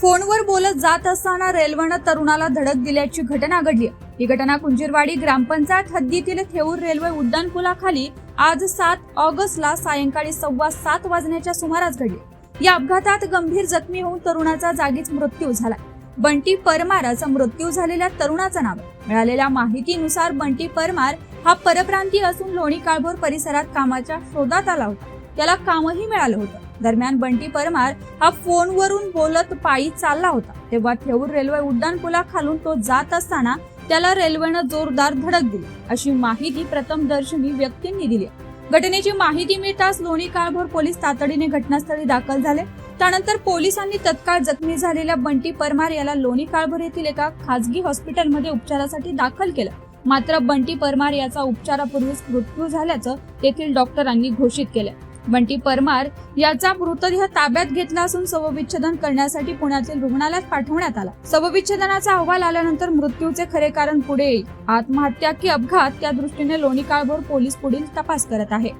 फोनवर बोलत जात असताना रेल्वेनं तरुणाला धडक दिल्याची घटना घडली. ही घटना कुंजीरवाडी ग्रामपंचायत हद्दीतील थेऊर रेल्वे उड्डाणपुलाखाली आज सात ऑगस्टला सायंकाळी सव्वा सात वाजण्याच्या सुमारास घडली. या अपघातात गंभीर जखमी होऊन तरुणाचा जागीच मृत्यू झाला. बंटी परमार मृत्यू झालेल्या तरुणाचं नाव मिळालेल्या माहितीनुसार बंटी परमार हा परप्रांतीय असून लोणी काळभोर परिसरात कामाच्या शोधात आला होता. त्याला कामही मिळालं होतं. दरम्यान बंटी परमार हा फोनवरून बोलत पायी चालला होता. तेव्हा थेऊर रेल्वे उड्डाणपुलाखालून तो जात असताना त्याला रेल्वेनं जोरदार धडक दिली. अशी माहिती प्रथमदर्शनी व्यक्तींनी दिली. घटनेची माहिती मिळताच लोणी काळभोर पोलीस तातडीने घटनास्थळी दाखल झाले. त्यानंतर पोलिसांनी तत्काळ जखमी झालेल्या बंटी परमार याला लोणी काळभोर येथील एका खासगी हॉस्पिटलमध्ये उपचारासाठी दाखल केलं. मात्र बंटी परमार याचा उपचारापूर्वीच मृत्यू झाल्याचं तेथील डॉक्टरांनी घोषित केलं. बंटी परमार याचा मृतदेह ताब्यात घेतला असून शवविच्छेदन करण्यासाठी पुण्यातील रुग्णालयात पाठवण्यात आला. शवविच्छेदनाचा अहवाल आल्यानंतर मृत्यूचे खरे कारण पुढे येईल. आत्महत्या की अपघात त्या दृष्टीने लोणी काळभोर पोलीस पुढील तपास करत आहे.